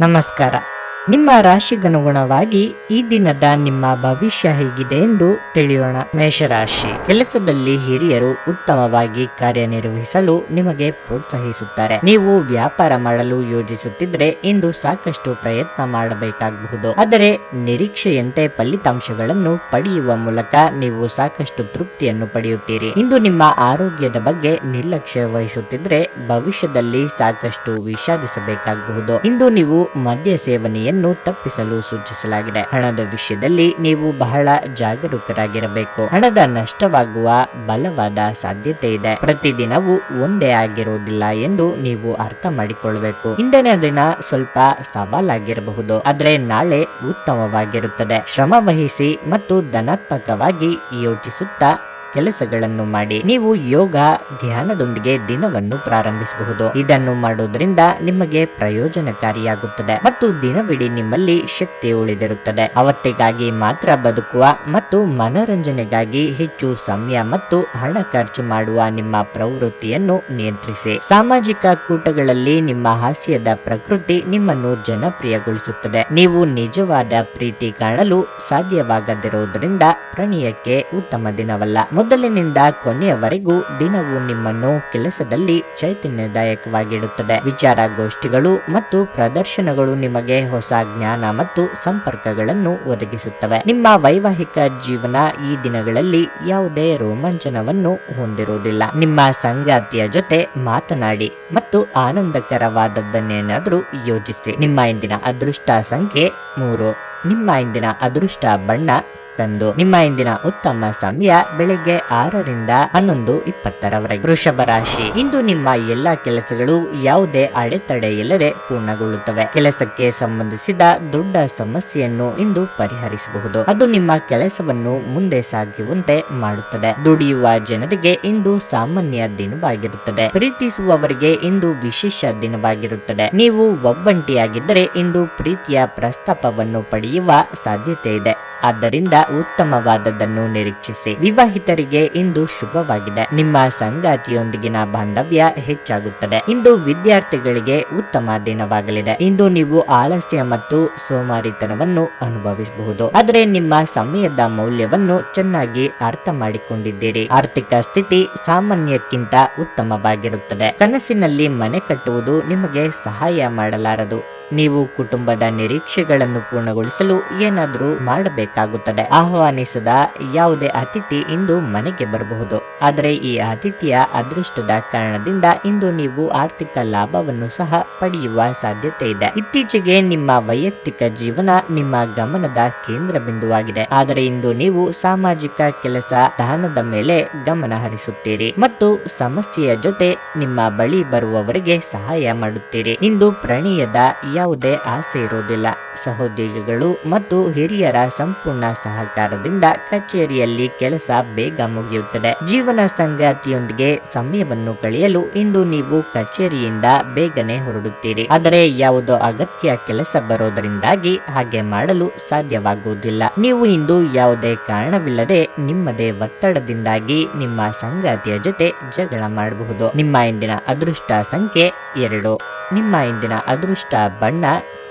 ನಮಸ್ಕಾರ. ನಿಮ್ಮ ರಾಶಿಗನುಗುಣವಾಗಿ ಈ ದಿನದ ನಿಮ್ಮ ಭವಿಷ್ಯ ಹೇಗಿದೆ ಎಂದು ತಿಳಿಯೋಣ. ಮೇಷರಾಶಿ. ಕೆಲಸದಲ್ಲಿ ಹಿರಿಯರು ಉತ್ತಮವಾಗಿ ಕಾರ್ಯನಿರ್ವಹಿಸಲು ನಿಮಗೆ ಪ್ರೋತ್ಸಾಹಿಸುತ್ತಾರೆ. ನೀವು ವ್ಯಾಪಾರ ಮಾಡಲು ಯೋಜಿಸುತ್ತಿದ್ರೆ ಇಂದು ಸಾಕಷ್ಟು ಪ್ರಯತ್ನ ಮಾಡಬೇಕಾಗಬಹುದು. ಆದರೆ ನಿರೀಕ್ಷೆಯಂತೆ ಫಲಿತಾಂಶಗಳನ್ನು ಪಡೆಯುವ ಮೂಲಕ ನೀವು ಸಾಕಷ್ಟು ತೃಪ್ತಿಯನ್ನು ಪಡೆಯುತ್ತೀರಿ. ಇಂದು ನಿಮ್ಮ ಆರೋಗ್ಯದ ಬಗ್ಗೆ ನಿರ್ಲಕ್ಷ್ಯ ವಹಿಸುತ್ತಿದ್ರೆ ಭವಿಷ್ಯದಲ್ಲಿ ಸಾಕಷ್ಟು ವಿಷಾದಿಸಬೇಕಾಗಬಹುದು. ಇಂದು ನೀವು ಮದ್ಯ ಸೇವನೆಯನ್ನು ತಪ್ಪಿಸಲು ಸೂಚಿಸಲಾಗಿದೆ. ಹಣದ ವಿಷಯದಲ್ಲಿ ನೀವು ಬಹಳ ಜಾಗರೂಕರಾಗಿರಬೇಕು. ಹಣದ ನಷ್ಟವಾಗುವ ಬಲವಾದ ಸಾಧ್ಯತೆ ಇದೆ. ಪ್ರತಿದಿನವೂ ಒಂದೇ ಆಗಿರುವುದಿಲ್ಲ ಎಂದು ನೀವು ಅರ್ಥ ಮಾಡಿಕೊಳ್ಳಬೇಕು ಇಂದಿನ ದಿನ ಸ್ವಲ್ಪ ಸವಾಲಾಗಿರಬಹುದು. ಆದ್ರೆ ನಾಳೆ ಉತ್ತಮವಾಗಿರುತ್ತದೆ. ಶ್ರಮ ವಹಿಸಿ ಮತ್ತು ಧನಾತ್ಮಕವಾಗಿ ಯೋಚಿಸುತ್ತಾ ಕೆಲಸಗಳನ್ನು ಮಾಡಿ. ನೀವು ಯೋಗ ಧ್ಯಾನದೊಂದಿಗೆ ದಿನವನ್ನು ಪ್ರಾರಂಭಿಸಬಹುದು. ಇದನ್ನು ಮಾಡುವುದರಿಂದ ನಿಮಗೆ ಪ್ರಯೋಜನಕಾರಿಯಾಗುತ್ತದೆ ಮತ್ತು ದಿನವಿಡೀ ನಿಮ್ಮಲ್ಲಿ ಶಕ್ತಿ ಉಳಿದಿರುತ್ತದೆ. ಅವತ್ತಿಗಾಗಿ ಮಾತ್ರ ಬದುಕುವ ಮತ್ತು ಮನರಂಜನೆಗಾಗಿ ಹೆಚ್ಚು ಸಮಯ ಮತ್ತು ಹಣ ಖರ್ಚು ಮಾಡುವ ನಿಮ್ಮ ಪ್ರವೃತ್ತಿಯನ್ನು ನಿಯಂತ್ರಿಸಿ. ಸಾಮಾಜಿಕ ಕೂಟಗಳಲ್ಲಿ ನಿಮ್ಮ ಹಾಸ್ಯದ ಪ್ರಕೃತಿ ನಿಮ್ಮನ್ನು ಜನಪ್ರಿಯಗೊಳಿಸುತ್ತದೆ. ನೀವು ನಿಜವಾದ ಪ್ರೀತಿ ಕಾಣಲು ಸಾಧ್ಯವಾಗದಿರುವುದರಿಂದ ಪ್ರಣಯಕ್ಕೆ ಉತ್ತಮ ದಿನವಲ್ಲ. ಮೊದಲಿನಿಂದ ಕೊನೆಯವರೆಗೂ ದಿನವು ನಿಮ್ಮನ್ನು ಕೆಲಸದಲ್ಲಿ ಚೈತನ್ಯದಾಯಕವಾಗಿಡುತ್ತದೆ. ವಿಚಾರಗೋಷ್ಠಿಗಳು ಮತ್ತು ಪ್ರದರ್ಶನಗಳು ನಿಮಗೆ ಹೊಸ ಜ್ಞಾನ ಮತ್ತು ಸಂಪರ್ಕಗಳನ್ನು ಒದಗಿಸುತ್ತವೆ. ನಿಮ್ಮ ವೈವಾಹಿಕ ಜೀವನ ಈ ದಿನಗಳಲ್ಲಿ ಯಾವುದೇ ರೋಮಾಂಚನವನ್ನು ಹೊಂದಿರುವುದಿಲ್ಲ. ನಿಮ್ಮ ಸಂಗಾತಿಯ ಜೊತೆ ಮಾತನಾಡಿ ಮತ್ತು ಆನಂದಕರವಾದದ್ದನ್ನೇನಾದರೂ ಯೋಚಿಸಿ. ನಿಮ್ಮ ಇಂದಿನ ಅದೃಷ್ಟ ಸಂಖ್ಯೆ ಮೂರು. ನಿಮ್ಮ ಇಂದಿನ ಅದೃಷ್ಟ ಬಣ್ಣ ಕಂದು ನಿಮ್ಮ ಇಂದಿನ ಉತ್ತಮ ಸಮಯ ಬೆಳಿಗ್ಗೆ ಆರರಿಂದ ಹನ್ನೊಂದು ಇಪ್ಪತ್ತರವರೆಗೆ. ವೃಷಭ ರಾಶಿ, ಇಂದು ನಿಮ್ಮ ಎಲ್ಲಾ ಕೆಲಸಗಳು ಯಾವುದೇ ಅಡೆತಡೆ ಇಲ್ಲದೆ ಪೂರ್ಣಗೊಳ್ಳುತ್ತವೆ. ಕೆಲಸಕ್ಕೆ ಸಂಬಂಧಿಸಿದ ದೊಡ್ಡ ಸಮಸ್ಯೆಯನ್ನು ಇಂದು ಪರಿಹರಿಸಬಹುದು. ಅದು ನಿಮ್ಮ ಕೆಲಸವನ್ನು ಮುಂದೆ ಸಾಗುವಂತೆ ಮಾಡುತ್ತದೆ. ದುಡಿಯುವ ಜನರಿಗೆ ಇಂದು ಸಾಮಾನ್ಯ ದಿನವಾಗಿರುತ್ತದೆ. ಪ್ರೀತಿಸುವವರಿಗೆ ಇಂದು ವಿಶೇಷ ದಿನವಾಗಿರುತ್ತದೆ. ನೀವು ಒಬ್ಬಂಟಿಯಾಗಿದ್ದರೆ ಇಂದು ಪ್ರೀತಿಯ ಪ್ರಸ್ತಾಪವನ್ನು ಪಡೆಯುವ ಸಾಧ್ಯತೆ ಇದೆ ಆದ್ದರಿಂದ ಉತ್ತಮವಾದದ್ದನ್ನು ನಿರೀಕ್ಷಿಸಿ. ವಿವಾಹಿತರಿಗೆ ಇಂದು ಶುಭವಾಗಿದೆ. ನಿಮ್ಮ ಸಂಗಾತಿಯೊಂದಿಗಿನ ಬಾಂಧವ್ಯ ಹೆಚ್ಚಾಗುತ್ತದೆ. ಇಂದು ವಿದ್ಯಾರ್ಥಿಗಳಿಗೆ ಉತ್ತಮ ದಿನವಾಗಲಿದೆ. ಇಂದು ನೀವು ಆಲಸ್ಯ ಮತ್ತು ಸೋಮಾರಿತನವನ್ನು ಅನುಭವಿಸಬಹುದು. ಆದರೆ ನಿಮ್ಮ ಸಮಯದ ಮೌಲ್ಯವನ್ನು ಚೆನ್ನಾಗಿ ಅರ್ಥ ಮಾಡಿಕೊಂಡಿದ್ದೀರಿ. ಆರ್ಥಿಕ ಸ್ಥಿತಿ ಸಾಮಾನ್ಯಕ್ಕಿಂತ ಉತ್ತಮವಾಗಿರುತ್ತದೆ. ಕನಸಿನಲ್ಲಿ ಮನೆ ಕಟ್ಟುವುದು ನಿಮಗೆ ಸಹಾಯ ಮಾಡಲಾರದು. ನೀವು ಕುಟುಂಬದ ನಿರೀಕ್ಷೆಗಳನ್ನು ಪೂರ್ಣಗೊಳಿಸಲು ಏನಾದರೂ ಮಾಡಬೇಕಾಗುತ್ತದೆ ಆಹ್ವಾನಿಸದ ಯಾವುದೇ ಅತಿಥಿ ಇಂದು ಮನೆಗೆ ಬರಬಹುದು. ಆದರೆ ಈ ಅತಿಥಿಯ ಅದೃಷ್ಟದ ಕಾರಣದಿಂದ ಇಂದು ನೀವು ಆರ್ಥಿಕ ಲಾಭವನ್ನು ಸಹ ಪಡೆಯುವ ಸಾಧ್ಯತೆ ಇದೆ. ಇತ್ತೀಚೆಗೆ ನಿಮ್ಮ ವೈಯಕ್ತಿಕ ಜೀವನ ನಿಮ್ಮ ಗಮನದ ಕೇಂದ್ರ ಬಿಂದುವಾಗಿದೆ. ಆದರೆ ಇಂದು ನೀವು ಸಾಮಾಜಿಕ ಕೆಲಸ, ದಾನದ ಮೇಲೆ ಗಮನ ಹರಿಸುತ್ತೀರಿ ಮತ್ತು ಸಮಸ್ಯೆಯ ಜೊತೆ ನಿಮ್ಮ ಬಳಿ ಬರುವವರಿಗೆ ಸಹಾಯ ಮಾಡುತ್ತೀರಿ. ಇಂದು ಪ್ರಣಯದ ಯಾವುದೇ ಆಸೆ ಇರುವುದಿಲ್ಲ. ಸಹೋದ್ಯೋಗಿಗಳು ಮತ್ತು ಹಿರಿಯರ ಸಂಪೂರ್ಣ ಸಹಕಾರದಿಂದ ಕಚೇರಿಯಲ್ಲಿ ಕೆಲಸ ಬೇಗ ಮುಗಿಯುತ್ತದೆ. ಜೀವನ ಸಂಗಾತಿಯೊಂದಿಗೆ ಸಮಯವನ್ನು ಕಳೆಯಲು ಇಂದು ನೀವು ಕಚೇರಿಯಿಂದ ಬೇಗನೆ ಹೊರಡುತ್ತೀರಿ. ಆದರೆ ಯಾವುದೋ ಅಗತ್ಯ ಕೆಲಸ ಬರೋದರಿಂದಾಗಿ ಹಾಗೆ ಮಾಡಲು ಸಾಧ್ಯವಾಗುವುದಿಲ್ಲ. ನೀವು ಇಂದು ಯಾವುದೇ ಕಾರಣವಿಲ್ಲದೆ ನಿಮ್ಮದೇ ಒತ್ತಡದಿಂದಾಗಿ ನಿಮ್ಮ ಸಂಗಾತಿಯ ಜೊತೆ ಜಗಳ ಮಾಡಬಹುದು. ನಿಮ್ಮ ಇಂದಿನ ಅದೃಷ್ಟ ಸಂಖ್ಯೆ ಎರಡು. ನಿಮ್ಮ ಇಂದಿನ ಅದೃಷ್ಟ ಬಣ್ಣ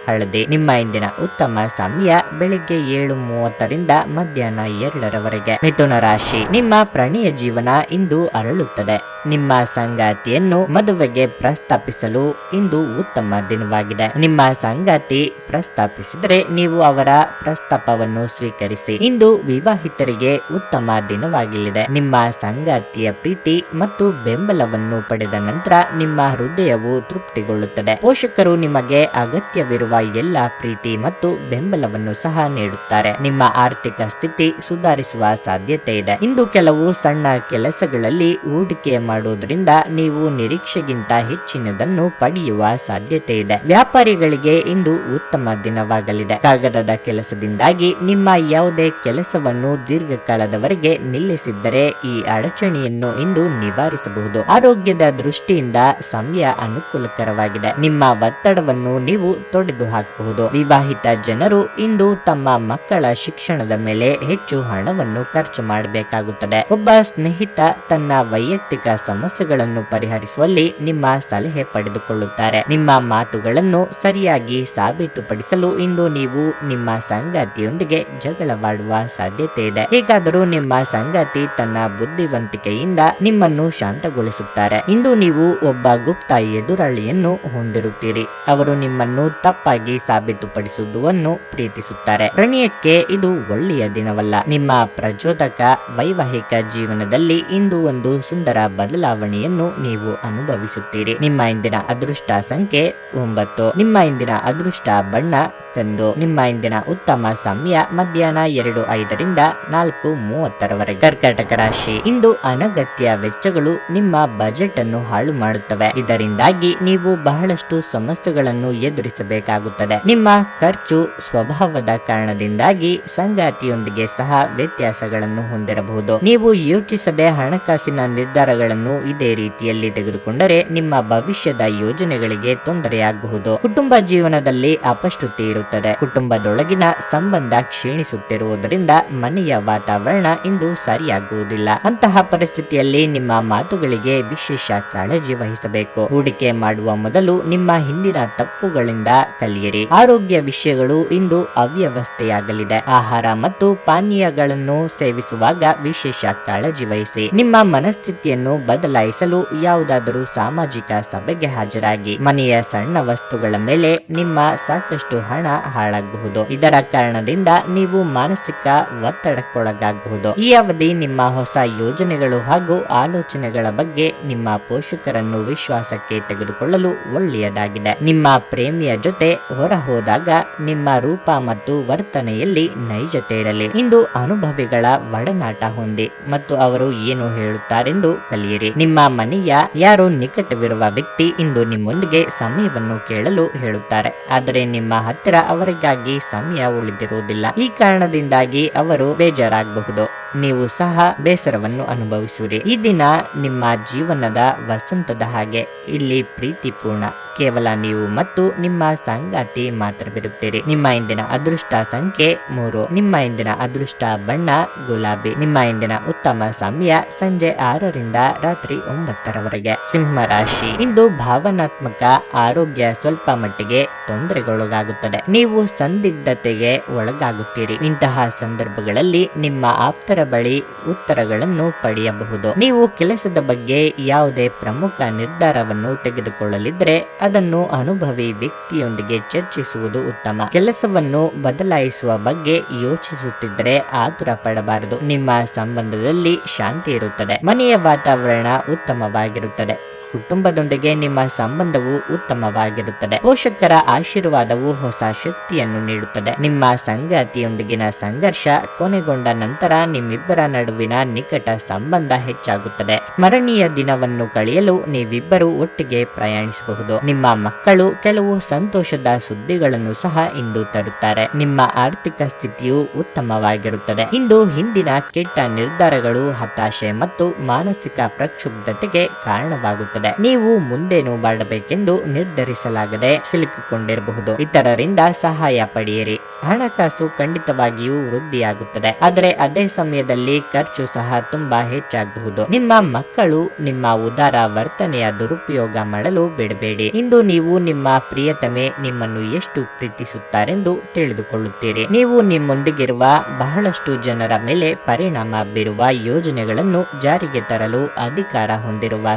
ಹಳದಿ. ನಿಮ್ಮ ಇಂದಿನ ಉತ್ತಮ ಸಮಯ ಬೆಳಿಗ್ಗೆ ಏಳು ಮೂವತ್ತರಿಂದ ಮಧ್ಯಾಹ್ನ ಎರಡರವರೆಗೆ. ಮಿಥುನ ರಾಶಿ. ನಿಮ್ಮ ಪ್ರಣಯ ಜೀವನ ಇಂದು ಅರಳುತ್ತದೆ. ನಿಮ್ಮ ಸಂಗಾತಿಯನ್ನು ಮದುವೆಗೆ ಪ್ರಸ್ತಾಪಿಸಲು ಇಂದು ಉತ್ತಮ ದಿನವಾಗಿದೆ. ನಿಮ್ಮ ಸಂಗಾತಿ ಪ್ರಸ್ತಾಪಿಸಿದರೆ ನೀವು ಅವರ ಪ್ರಸ್ತಾಪವನ್ನು ಸ್ವೀಕರಿಸಿ. ಇಂದು ವಿವಾಹಿತರಿಗೆ ಉತ್ತಮ ದಿನವಾಗಲಿದೆ. ನಿಮ್ಮ ಸಂಗಾತಿಯ ಪ್ರೀತಿ ಮತ್ತು ಬೆಂಬಲವನ್ನು ಪಡೆದ ನಂತರ ನಿಮ್ಮ ಹೃದಯವು ತೃಪ್ತಿಗೊಳ್ಳುತ್ತದೆ. ಪೋಷಕರು ನಿಮಗೆ ಅಗತ್ಯವಿರುವ ಎಲ್ಲ ಪ್ರೀತಿ ಮತ್ತು ಬೆಂಬಲವನ್ನು ಸಹ ನೀಡುತ್ತಾರೆ. ನಿಮ್ಮ ಆರ್ಥಿಕ ಸ್ಥಿತಿ ಸುಧಾರಿಸುವ ಸಾಧ್ಯತೆ ಇದೆ. ಇಂದು ಕೆಲವು ಸಣ್ಣ ಕೆಲಸಗಳಲ್ಲಿ ಹೂಡಿಕೆ ಮಾಡುವುದರಿಂದ ನೀವು ನಿರೀಕ್ಷೆಗಿಂತ ಹೆಚ್ಚಿನದನ್ನು ಪಡೆಯುವ ಸಾಧ್ಯತೆ ಇದೆ ವ್ಯಾಪಾರಿಗಳಿಗೆ ಇಂದು ಉತ್ತಮ ದಿನವಾಗಲಿದೆ. ಕಾಗದದ ಕೆಲಸದಿಂದಾಗಿ ನಿಮ್ಮ ಯಾವುದೇ ಕೆಲಸವನ್ನು ದೀರ್ಘಕಾಲದವರೆಗೆ ನಿಲ್ಲಿಸಿದ್ದರೆ ಈ ಅಡಚಣೆಯನ್ನು ಇಂದು ನಿವಾರಿಸಬಹುದು. ಆರೋಗ್ಯದ ದೃಷ್ಟಿಯಿಂದ ಸಮಯ ಅನುಕೂಲಕರವಾಗಿದೆ. ನಿಮ್ಮ ಒತ್ತಡವನ್ನು ನೀವು ತೊಡೆದು ಹಾಕಬಹುದು ವಿವಾಹಿತ ಜನರು ಇಂದು ತಮ್ಮ ಮಕ್ಕಳ ಶಿಕ್ಷಣದ ಮೇಲೆ ಹೆಚ್ಚು ಹಣವನ್ನು ಖರ್ಚು ಮಾಡಬೇಕಾಗುತ್ತದೆ. ಒಬ್ಬ ಸ್ನೇಹಿತ ತನ್ನ ವೈಯಕ್ತಿಕ ಸಮಸ್ಯೆಗಳನ್ನು ಪರಿಹರಿಸುವಲ್ಲಿ ನಿಮ್ಮ ಸಲಹೆ ಪಡೆದುಕೊಳ್ಳುತ್ತಾರೆ. ನಿಮ್ಮ ಮಾತುಗಳನ್ನು ಸರಿಯಾಗಿ ಸಾಬೀತುಪಡಿಸಲು ಇಂದು ನೀವು ನಿಮ್ಮ ಸಂಗಾತಿಯೊಂದಿಗೆ ಜಗಳವಾಡುವ ಸಾಧ್ಯತೆ ಇದೆ. ಹೇಗಾದರೂ ನಿಮ್ಮ ಸಂಗಾತಿ ತನ್ನ ಬುದ್ಧಿವಂತಿಕೆಯಿಂದ ನಿಮ್ಮನ್ನು ಶಾಂತಗೊಳಿಸುತ್ತಾರೆ. ಇಂದು ನೀವು ಒಬ್ಬ ಗುಪ್ತ ಎದುರಾಳಿಯನ್ನು ಹೊಂದಿರುತ್ತೀರಿ. ಅವರು ನಿಮ್ಮನ್ನು ತಪ್ಪಾಗಿ ಸಾಬೀತುಪಡಿಸುವುದನ್ನು ಪ್ರೀತಿಸುತ್ತಾರೆ. ಪ್ರಣಯಕ್ಕೆ ಇದು ಒಳ್ಳೆಯ ದಿನವಲ್ಲ. ನಿಮ್ಮ ಪ್ರಚೋದಕ, ವೈವಾಹಿಕ ಜೀವನದಲ್ಲಿ ಇಂದು ಒಂದು ಸುಂದರ ಬದಲಾವಣೆಯನ್ನು ನೀವು ಅನುಭವಿಸುತ್ತೀರಿ. ನಿಮ್ಮ ಇಂದಿನ ಅದೃಷ್ಟ ಸಂಖ್ಯೆ ಒಂಬತ್ತು. ನಿಮ್ಮ ಇಂದಿನ ಅದೃಷ್ಟ ಬಣ್ಣ ಕಂದು ನಿಮ್ಮ ಇಂದಿನ ಉತ್ತಮ ಸಮಯ ಮಧ್ಯಾಹ್ನ ಎರಡು ಐದರಿಂದ ನಾಲ್ಕು ಮೂವತ್ತರವರೆಗೆ. ಕರ್ಕಾಟಕ ರಾಶಿ. ಇಂದು ಅನಗತ್ಯ ವೆಚ್ಚಗಳು ನಿಮ್ಮ ಬಜೆಟ್ ಅನ್ನು ಹಾಳು ಮಾಡುತ್ತವೆ. ಇದರಿಂದಾಗಿ ನೀವು ಬಹಳಷ್ಟು ಸಮಸ್ಯೆಗಳನ್ನು ಎದುರಿಸಬೇಕಾಗುತ್ತದೆ. ನಿಮ್ಮ ಖರ್ಚು ಸ್ವಭಾವದ ಕಾರಣದಿಂದಾಗಿ ಸಂಗಾತಿಯೊಂದಿಗೆ ಸಹ ವ್ಯತ್ಯಾಸಗಳನ್ನು ಹೊಂದಿರಬಹುದು. ನೀವು ಯೋಚಿಸದೆ ಹಣಕಾಸಿನ ನಿರ್ಧಾರಗಳನ್ನು ಇದೇ ರೀತಿಯಲ್ಲಿ ತೆಗೆದುಕೊಂಡರೆ ನಿಮ್ಮ ಭವಿಷ್ಯದ ಯೋಜನೆಗಳಿಗೆ ತೊಂದರೆಯಾಗಬಹುದು. ಕುಟುಂಬ ಜೀವನದಲ್ಲಿ ಅಪಶ್ರುತಿ ಇರುತ್ತದೆ. ಕುಟುಂಬದೊಳಗಿನ ಸಂಬಂಧ ಕ್ಷೀಣಿಸುತ್ತಿರುವುದರಿಂದ ಮನೆಯ ವಾತಾವರಣ ಇಂದು ಸರಿಯಾಗುವುದಿಲ್ಲ. ಅಂತಹ ಪರಿಸ್ಥಿತಿಯಲ್ಲಿ ನಿಮ್ಮ ಮಾತುಗಳಿಗೆ ವಿಶೇಷ ಕಾಳಜಿ ವಹಿಸಬೇಕು. ಹೂಡಿಕೆ ಮಾಡುವ ಮೊದಲು ನಿಮ್ಮ ಹಿಂದಿನ ತಪ್ಪುಗಳಿಂದ ಕಲಿಯಿರಿ. ಆರೋಗ್ಯ ವಿಷಯಗಳು ಇಂದು ಅವ್ಯವಸ್ಥೆಯಾಗಲಿದೆ. ಆಹಾರ ಮತ್ತು ಪಾನೀಯಗಳನ್ನು ಸೇವಿಸುವಾಗ ವಿಶೇಷ ಕಾಳಜಿ ವಹಿಸಿ. ನಿಮ್ಮ ಮನಸ್ಥಿತಿಯನ್ನು ಬದಲಾಯಿಸಲು ಯಾವುದಾದರೂ ಸಾಮಾಜಿಕ ಸಭೆಗೆ ಹಾಜರಾಗಿ ಮನೆಯ ಸಣ್ಣ ವಸ್ತುಗಳ ಮೇಲೆ ನಿಮ್ಮ ಸಾಕಷ್ಟು ಹಣ ಹಾಳಾಗಬಹುದು. ಇದರ ಕಾರಣದಿಂದ ನೀವು ಮಾನಸಿಕ ಒತ್ತಡಕ್ಕೊಳಗಾಗಬಹುದು. ಈ ಅವಧಿ ನಿಮ್ಮ ಹೊಸ ಯೋಜನೆಗಳು ಹಾಗೂ ಆಲೋಚನೆಗಳ ಬಗ್ಗೆ ನಿಮ್ಮ ಪೋಷಕರನ್ನು ವಿಶ್ವಾಸಕ್ಕೆ ತೆಗೆದುಕೊಳ್ಳಲು ಒಳ್ಳೆಯದಾಗಿದೆ. ನಿಮ್ಮ ಪ್ರೇಮಿಯ ಜೊತೆ ಹೊರ ಹೋದಾಗ ನಿಮ್ಮ ರೂಪ ಮತ್ತು ವರ್ತನೆಯಲ್ಲಿ ನೈಜತೆ ಇರಲಿ. ಇಂದು ಅನುಭವಿಗಳ ಒಡನಾಟ ಹೊಂದಿ ಮತ್ತು ಅವರು ಏನು ಹೇಳುತ್ತಾರೆಂದು ಕಲಿಯಿರಿ. ನಿಮ್ಮ ಮನೆಯ ಯಾರು ನಿಕಟವಿರುವ ವ್ಯಕ್ತಿ ಇಂದು ನಿಮ್ಮೊಂದಿಗೆ ಸಮಯವನ್ನು ಕೇಳಲು ಹೇಳುತ್ತಾರೆ. ಆದರೆ ನಿಮ್ಮ ಹತ್ತಿರ ಅವರಿಗಾಗಿ ಸಮಯ ಉಳಿದಿರುವುದಿಲ್ಲ. ಈ ಕಾರಣದಿಂದಾಗಿ ಅವರು ಬೇಜಾರಾಗಬಹುದು. ನೀವು ಸಹ ಬೇಸರವನ್ನು ಅನುಭವಿಸುವಿರಿ. ಈ ದಿನ ನಿಮ್ಮ ಜೀವನದ ವಸಂತದ ಹಾಗೆ ಇಲ್ಲಿ ಪ್ರೀತಿಪೂರ್ಣ. ಕೇವಲ ನೀವು ಮತ್ತು ನಿಮ್ಮ ಸಂಗಾತಿ ಮಾತ್ರವಿರುತ್ತೀರಿ. ನಿಮ್ಮ ಇಂದಿನ ಅದೃಷ್ಟ ಸಂಖ್ಯೆ ಮೂರು. ನಿಮ್ಮ ಇಂದಿನ ಅದೃಷ್ಟ ಬಣ್ಣ ಗುಲಾಬಿ. ನಿಮ್ಮ ಇಂದಿನ ಉತ್ತಮ ಸಮಯ ಸಂಜೆ ಆರರಿಂದ ರಾತ್ರಿ ಒಂಬತ್ತರವರೆಗೆ. ಸಿಂಹ ರಾಶಿ. ಇಂದು ಭಾವನಾತ್ಮಕ ಆರೋಗ್ಯ ಸ್ವಲ್ಪ ಮಟ್ಟಿಗೆ ತೊಂದರೆಗೊಳಗಾಗುತ್ತದೆ. ನೀವು ಸಂದಿಗ್ಧತೆಗೆ ಒಳಗಾಗುತ್ತೀರಿ. ಇಂತಹ ಸಂದರ್ಭಗಳಲ್ಲಿ ನಿಮ್ಮ ಆಪ್ತರ ಬಳಿ ಉತ್ತರಗಳನ್ನು ಪಡೆಯಬಹುದು. ನೀವು ಕೆಲಸದ ಬಗ್ಗೆ ಯಾವುದೇ ಪ್ರಮುಖ ನಿರ್ಧಾರವನ್ನು ತೆಗೆದುಕೊಳ್ಳಲಿದ್ದರೆ ಅದನ್ನು ಅನುಭವಿ ವ್ಯಕ್ತಿಯೊಂದಿಗೆ ಚರ್ಚಿಸುವುದು ಉತ್ತಮ. ಕೆಲಸವನ್ನು ಬದಲಾಯಿಸುವ ಬಗ್ಗೆ ಯೋಚಿಸುತ್ತಿದ್ದರೆ ಆತುರ ಪಡಬಾರದು. ನಿಮ್ಮ ಸಂಬಂಧದಲ್ಲಿ ಶಾಂತಿ ಇರುತ್ತದೆ. ಮನೆಯ ವಾತಾವರಣ ಉತ್ತಮವಾಗಿರುತ್ತದೆ. ಕುಟುಂಬದೊಂದಿಗೆ ನಿಮ್ಮ ಸಂಬಂಧವು ಉತ್ತಮವಾಗಿರುತ್ತದೆ. ಪೋಷಕರ ಆಶೀರ್ವಾದವು ಹೊಸ ಶಕ್ತಿಯನ್ನು ನೀಡುತ್ತದೆ. ನಿಮ್ಮ ಸಂಗಾತಿಯೊಂದಿಗಿನ ಸಂಘರ್ಷ ಕೊನೆಗೊಂಡ ನಂತರ ನಿಮ್ಮಿಬ್ಬರ ನಡುವಿನ ನಿಕಟ ಸಂಬಂಧ ಹೆಚ್ಚಾಗುತ್ತದೆ. ಸ್ಮರಣೀಯ ದಿನವನ್ನು ಕಳೆಯಲು ನೀವಿಬ್ಬರು ಒಟ್ಟಿಗೆ ಪ್ರಯಾಣಿಸಬಹುದು. ನಿಮ್ಮ ಮಕ್ಕಳು ಕೆಲವು ಸಂತೋಷದ ಸುದ್ದಿಗಳನ್ನು ಸಹ ಇಂದು ತರುತ್ತಾರೆ. ನಿಮ್ಮ ಆರ್ಥಿಕ ಸ್ಥಿತಿಯು ಉತ್ತಮವಾಗಿರುತ್ತದೆ. ಇಂದು ಹಿಂದಿನ ಕೆಟ್ಟ ನಿರ್ಧಾರಗಳು ಹತಾಶೆ ಮತ್ತು ಮಾನಸಿಕ ಪ್ರಕ್ಷುಬ್ಧತೆಗೆ ಕಾರಣವಾಗುತ್ತದೆ ನೀವು ಮುಂದೇನು ಮಾಡಬೇಕೆಂದು ನಿರ್ಧರಿಸಲಾಗದೆ ಸಿಲುಕಿಕೊಂಡಿರಬಹುದು. ಇತರರಿಂದ ಸಹಾಯ ಪಡೆಯಿರಿ. ಹಣಕಾಸು ಖಂಡಿತವಾಗಿಯೂ ವೃದ್ಧಿಯಾಗುತ್ತದೆ. ಆದರೆ ಅದೇ ಸಮಯದಲ್ಲಿ ಖರ್ಚು ಸಹ ತುಂಬಾ ಹೆಚ್ಚಾಗಬಹುದು. ನಿಮ್ಮ ಮಕ್ಕಳು ನಿಮ್ಮ ಉದಾರ ವರ್ತನೆಯ ದುರುಪಯೋಗ ಮಾಡಲು ಬಿಡಬೇಡಿ. ಇಂದು ನೀವು ನಿಮ್ಮ ಪ್ರಿಯತಮೆ ನಿಮ್ಮನ್ನು ಎಷ್ಟು ಪ್ರೀತಿಸುತ್ತಾರೆಂದು ತಿಳಿದುಕೊಳ್ಳುತ್ತೀರಿ. ನೀವು ನಿಮ್ಮೊಂದಿಗಿರುವ ಬಹಳಷ್ಟು ಜನರ ಮೇಲೆ ಪರಿಣಾಮ ಬೀರುವ ಯೋಜನೆಗಳನ್ನು ಜಾರಿಗೆ ತರಲು ಅಧಿಕಾರ ಹೊಂದಿರುವ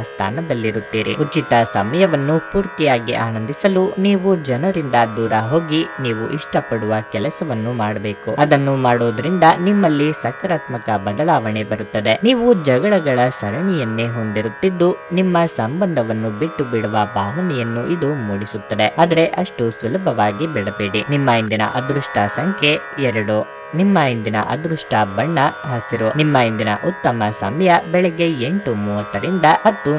ಸ್ಥಾನದಲ್ಲಿರುತ್ತೀರಿ ಉಚಿತ ಸಮಯವನ್ನು ಪೂರ್ತಿಯಾಗಿ ಆನಂದಿಸಲು ನೀವು ಜನರಿಂದ ದೂರ ಹೋಗಿ ನೀವು ಇಷ್ಟಪಡುವ ಕೆಲಸವನ್ನು ಮಾಡಬೇಕು. ಅದನ್ನು ಮಾಡುವುದರಿಂದ ನಿಮ್ಮಲ್ಲಿ ಸಕಾರಾತ್ಮಕ ಬದಲಾವಣೆ ಬರುತ್ತದೆ. ನೀವು ಜಗಳಗಳ ಸರಣಿಯನ್ನೇ ಹೊಂದಿರುತ್ತಿದ್ದು, ನಿಮ್ಮ ಸಂಬಂಧವನ್ನು ಬಿಟ್ಟು ಬಿಡುವ ಭಾವನೆಯನ್ನು ಇದು ಮೂಡಿಸುತ್ತದೆ. ಆದರೆ ಅಷ್ಟು ಸುಲಭವಾಗಿ ಬಿಡಬೇಡಿ. ನಿಮ್ಮ ಇಂದಿನ ಅದೃಷ್ಟ ಸಂಖ್ಯೆ ಎರಡು. ನಿಮ್ಮ ಇಂದಿನ ಅದೃಷ್ಟ ಬಣ್ಣ ಹಸಿರು. ನಿಮ್ಮ ಇಂದಿನ ಉತ್ತಮ ಸಮಯ ಬೆಳಗ್ಗೆ ಎಂಟು ಮೂವತ್ತರಿಂದ ಹತ್ತು